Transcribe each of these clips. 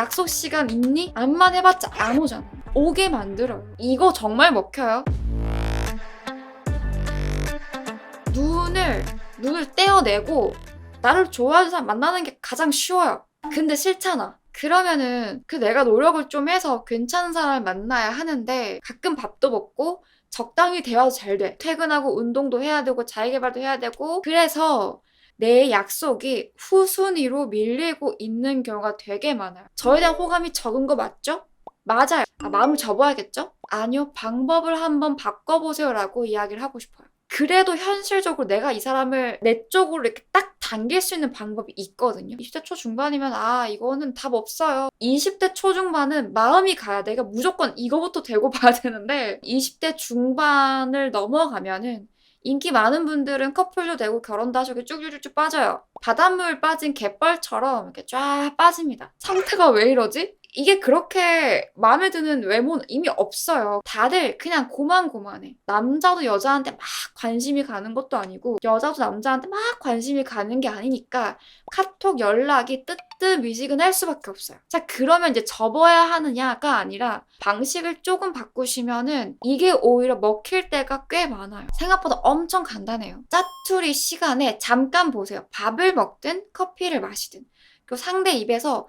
약속 시간 있니? 안만 해봤자 안 오잖아. 오게 만들어요. 이거 정말 먹혀요. 눈을 눈을 떼어내고 나를 좋아하는 사람 만나는 게 가장 쉬워요. 근데 싫잖아. 그러면은 그 내가 노력을 좀 해서 괜찮은 사람을 만나야 하는데 가끔 밥도 먹고 적당히 대화도 잘 돼. 퇴근하고 운동도 해야 되고 자기개발도 해야 되고 그래서 내 약속이 후순위로 밀리고 있는 경우가 되게 많아요. 저에 대한 호감이 적은 거 맞죠? 맞아요. 아, 마음을 접어야겠죠? 아니요. 방법을 한번 바꿔보세요 라고 이야기를 하고 싶어요. 그래도 현실적으로 내가 이 사람을 내 쪽으로 이렇게 딱 당길 수 있는 방법이 있거든요. 20대 초중반이면 아 이거는 답 없어요. 20대 초중반은 마음이 가야 돼. 그러니까 무조건 이거부터 대고 봐야 되는데 20대 중반을 넘어가면은 인기 많은 분들은 커플도 되고 결혼도 하시고 쭉쭉쭉 빠져요. 바닷물 빠진 갯벌처럼 이렇게 쫙 빠집니다. 상태가 왜 이러지? 이게 그렇게 마음에 드는 외모는 이미 없어요. 다들 그냥 고만고만해. 남자도 여자한테 막 관심이 가는 것도 아니고 여자도 남자한테 막 관심이 가는 게 아니니까 카톡 연락이 뜨뜻미지근할 수밖에 없어요. 자 그러면 이제 접어야 하느냐가 아니라 방식을 조금 바꾸시면은 이게 오히려 먹힐 때가 꽤 많아요. 생각보다 엄청 간단해요. 짜투리 시간에 잠깐 보세요. 밥을 먹든 커피를 마시든 그리고 상대 입에서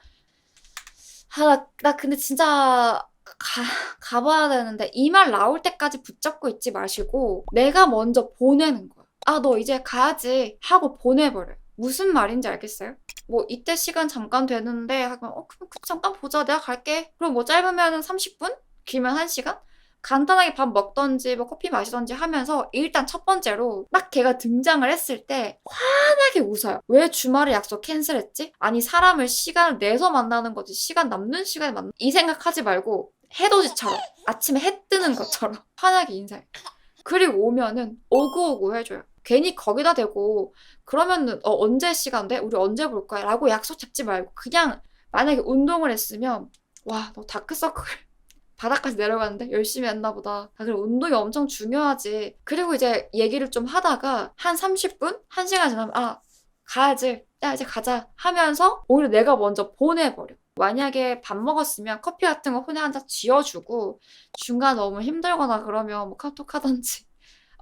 아, 나, 나 근데 진짜 가, 가봐야 되는데 이 말 나올 때까지 붙잡고 있지 마시고 내가 먼저 보내는 거야. 아, 너 이제 가야지 하고 보내버려요. 무슨 말인지 알겠어요? 뭐 이때 시간 잠깐 되는데 하면 어 그럼 그 잠깐 보자 내가 갈게. 그럼 뭐 짧으면은 30분? 길면 1시간? 간단하게 밥 먹던지 뭐 커피 마시던지 하면서 일단 첫 번째로 딱 걔가 등장을 했을 때 환하게 웃어요. 왜 주말에 약속 캔슬했지? 아니 사람을 시간을 내서 만나는 거지 시간 남는 시간에 만나 이 생각하지 말고 해돋이처럼 아침에 해 뜨는 것처럼 환하게 인사해. 그리고 오면은 오구오구 해줘요. 괜히 거기다 대고 그러면은 어, 언제 시간 돼? 우리 언제 볼 거야? 라고 약속 잡지 말고 그냥 만약에 운동을 했으면 와 너 다크서클 바닥까지 내려가는데 열심히 했나 보다. 아, 그래 운동이 엄청 중요하지. 그리고 이제 얘기를 좀 하다가 한 30분? 1시간 지나면 아 가야지. 야 이제 가자 하면서 오히려 내가 먼저 보내버려. 만약에 밥 먹었으면 커피 같은 거 손에 한 잔 쥐어주고 중간 너무 힘들거나 그러면 뭐 카톡 하던지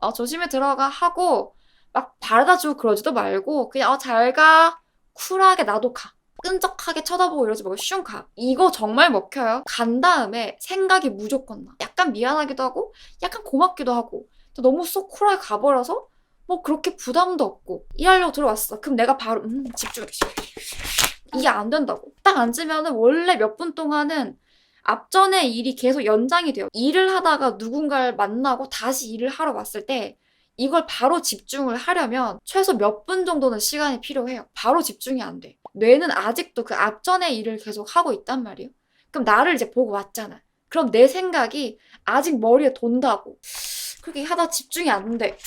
어, 조심히 들어가 하고 막 바라다 주고 그러지도 말고 그냥 어, 잘 가. 쿨하게 나도 가. 끈적하게 쳐다보고 이러지 말고 슝 가. 이거 정말 먹혀요. 간 다음에 생각이 무조건 나. 약간 미안하기도 하고 약간 고맙기도 하고 또 너무 쏙 쿨하게 가버려서 뭐 그렇게 부담도 없고 일하려고 들어왔어. 그럼 내가 바로 음 집중. 이게 안 된다고. 딱 앉으면은 원래 몇 분 동안은 앞전에 일이 계속 연장이 돼요. 일을 하다가 누군가를 만나고 다시 일을 하러 왔을 때 이걸 바로 집중을 하려면 최소 몇 분 정도는 시간이 필요해요. 바로 집중이 안 돼. 뇌는 아직도 그 앞전의 일을 계속 하고 있단 말이에요. 그럼 나를 이제 보고 왔잖아. 그럼 내 생각이 아직 머리에 돈다고. 그렇게 하다 집중이 안 돼.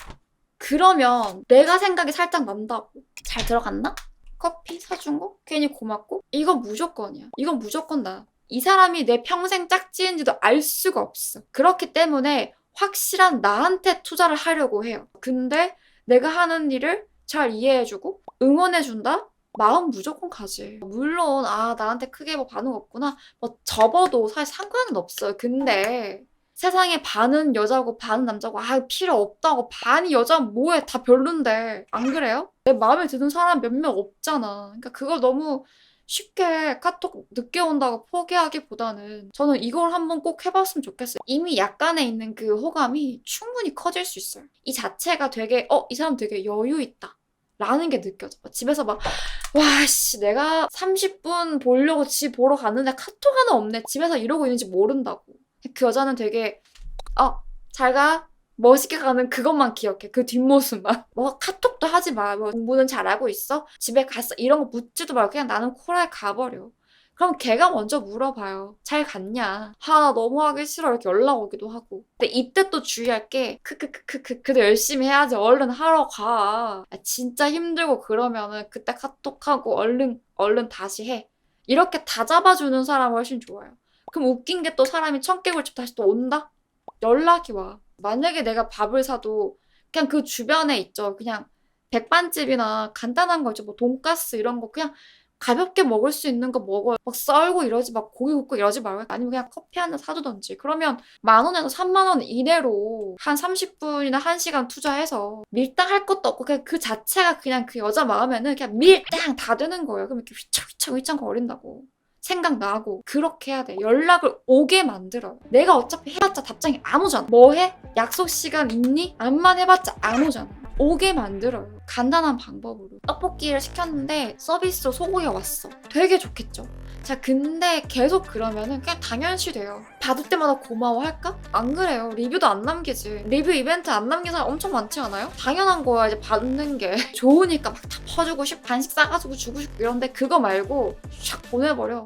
그러면 내가 생각이 살짝 난다고. 잘 들어갔나? 커피 사준 거? 괜히 고맙고? 이건 무조건이야. 이건 무조건 나. 이 사람이 내 평생 짝지인지도 알 수가 없어. 그렇기 때문에 확실한 나한테 투자를 하려고 해요. 근데 내가 하는 일을 잘 이해해주고 응원해준다? 마음 무조건 가지. 물론, 아, 나한테 크게 뭐 반응 없구나. 뭐 접어도 사실 상관은 없어요. 근데 세상에 반은 여자고 반은 남자고, 아, 필요 없다고. 반이 여자면 뭐해. 다 별론데. 안 그래요? 내 마음에 드는 사람 몇 명 없잖아. 그러니까 그걸 너무 쉽게 카톡 늦게 온다고 포기하기보다는 저는 이걸 한번 꼭 해봤으면 좋겠어요. 이미 약간의 있는 그 호감이 충분히 커질 수 있어요. 이 자체가 되게 어, 이 사람 되게 여유 있다. 라는 게 느껴져. 집에서 막, 와, 씨, 내가 30분 보려고 집 보러 갔는데 카톡 하나 없네. 집에서 이러고 있는지 모른다고. 그 여자는 되게, 어, 잘 가. 멋있게 가는 그것만 기억해. 그 뒷모습만. 뭐 카톡도 하지 마. 뭐 공부는 잘하고 있어? 집에 갔어? 이런 거 묻지도 말고 그냥 나는 코라에 가버려. 그럼 걔가 먼저 물어봐요. 잘 갔냐? 하, 나 너무 하기 싫어. 이렇게 연락 오기도 하고. 근데 이때 또 주의할 게, 크크크크크, 그래도 열심히 해야지. 얼른 하러 가. 아, 진짜 힘들고 그러면은 그때 카톡하고 얼른, 얼른 다시 해. 이렇게 다 잡아주는 사람 훨씬 좋아요. 그럼 웃긴 게 또 사람이 청개구리집 다시 또 온다? 연락이 와. 만약에 내가 밥을 사도 그냥 그 주변에 있죠. 그냥 백반집이나 간단한 거 있죠. 뭐 돈가스 이런 거 그냥 가볍게 먹을 수 있는 거 먹어. 막 썰고 이러지 막 고기 굽고 이러지 말고 아니면 그냥 커피 한잔 사주던지. 그러면 만 원에서 3만 원 이내로 한 30분이나 1시간 투자해서 밀당 할 것도 없고 그냥 그 자체가 그냥 그 여자 마음에는 그냥 밀당 다 드는 거예요. 그럼 이렇게 휘청휘청 휘청 거린다고. 생각나고 그렇게 해야 돼. 연락을 오게 만들어요. 내가 어차피 해봤자 답장이 안 오잖아. 뭐 해? 약속 시간 있니? 안만 해봤자 안 오잖아. 오게 만들어요. 간단한 방법으로. 떡볶이를 시켰는데 서비스로 소고기가 왔어. 되게 좋겠죠? 자, 근데 계속 그러면은 그냥 당연시 돼요. 받을 때마다 고마워할까? 안 그래요. 리뷰도 안 남기지. 리뷰 이벤트 안 남긴 사람 엄청 많지 않아요? 당연한 거야, 이제 받는 게. 좋으니까 막 다 퍼주고 싶고 간식 싸가지고 주고 싶고 이런데 그거 말고 샥 보내버려.